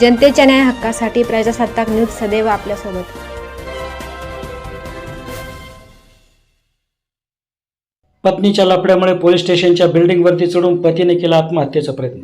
जनतेच्या न्याय हक्कासाठी प्रजासत्ताक न्यूज सदैव आपल्यासोबत. पत्नीच्या लफड्यामुळे पोलीस स्टेशनच्या बिल्डिंगवरती चढून पतीने केला आत्महत्येचा प्रयत्न.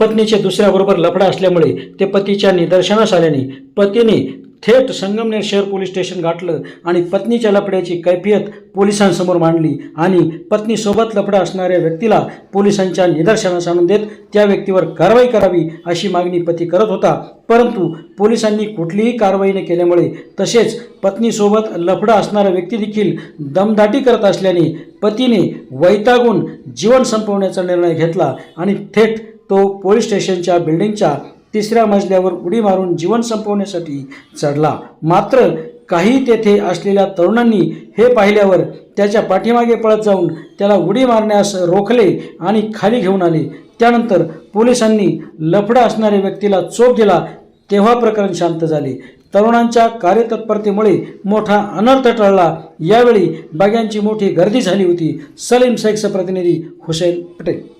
पत्नीचे दुसऱ्याबरोबर लफडा असल्यामुळे ते पतीच्या निदर्शनास आल्याने पतीने थेट संगमनेर शहर पोलीस स्टेशन गाठलं आणि पत्नीच्या लफड्याची कैफियत पोलिसांसमोर मांडली आणि पत्नीसोबत लफडा असणाऱ्या व्यक्तीला पोलिसांच्या निदर्शनास आणून देत त्या व्यक्तीवर कारवाई करावी अशी मागणी पती करत होता. परंतु पोलिसांनी कुठलीही कारवाई न केल्यामुळे तसेच पत्नीसोबत लफडा असणारा व्यक्ती देखील दमदाटी करत असल्याने पतीने वैतागून जीवन संपवण्याचा निर्णय घेतला आणि थेट तो पोलीस स्टेशनच्या बिल्डिंगच्या तिसऱ्या मजल्यावर उडी मारून जीवन संपवण्यासाठी चढला. मात्र काही तेथे असलेल्या तरुणांनी हे पाहिल्यावर त्याच्या पाठीमागे पळत जाऊन त्याला उडी मारण्यास रोखले आणि खाली घेऊन आले. त्यानंतर पोलिसांनी लफडा असणाऱ्या व्यक्तीला चोप दिला. तेव्हा प्रकरण शांत झाले. तरुणांच्या कार्यतत्परतेमुळे मोठा अनर्थ टळला. यावेळी बाग्यांची मोठी गर्दी झाली होती. सलीम शेखचा प्रतिनिधी हुसेन पटेल.